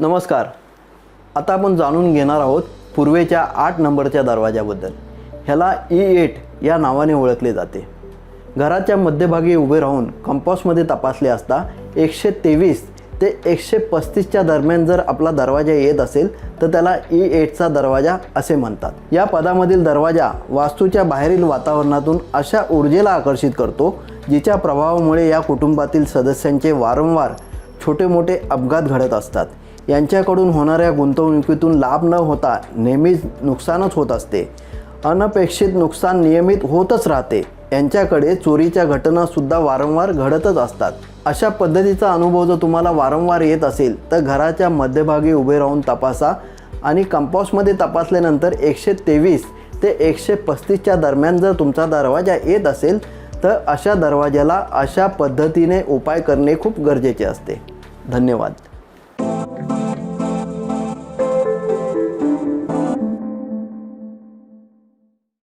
नमस्कार. आता आपण जाणून घेणार आहोत पूर्वेच्या आठ नंबरच्या दरवाजाबद्दल ह्याला ई एट या नावाने ओळखले जाते. घराच्या मध्यभागी उभे राहून कंपासमध्ये तपासले असता एकशे तेवीस ते एकशे पस्तीसच्या दरम्यान जर आपला दरवाजा येत असेल तर त्याला ई एटचा दरवाजा असे म्हणतात. या पदामधील दरवाजा वास्तूच्या बाहेरील वातावरणातून अशा ऊर्जेला आकर्षित करतो जिच्या प्रभावामुळे या कुटुंबातील सदस्यांचे वारंवार छोटे मोठे अपघात घडत असतात. यांच्याकडून होणाऱ्या गुंतवणुकीतून लाभ न होता नेहमीच नुकसानच होत असते. अनपेक्षित नुकसान नियमित होतच राहते. यांच्याकडे चोरीच्या घटनासुद्धा वारंवार घडतच असतात. अशा पद्धतीचा अनुभव जर तुम्हाला वारंवार येत असेल तर घराच्या मध्यभागी उभे राहून तपासा आणि कंपाऊसमध्ये तपासल्यानंतर एकशे तेवीस ते एकशे पस्तीसच्या दरम्यान जर तुमचा दरवाजा येत असेल तर अशा दरवाजाला अशा पद्धतीने उपाय करणे खूप गरजेचे असते. धन्यवाद.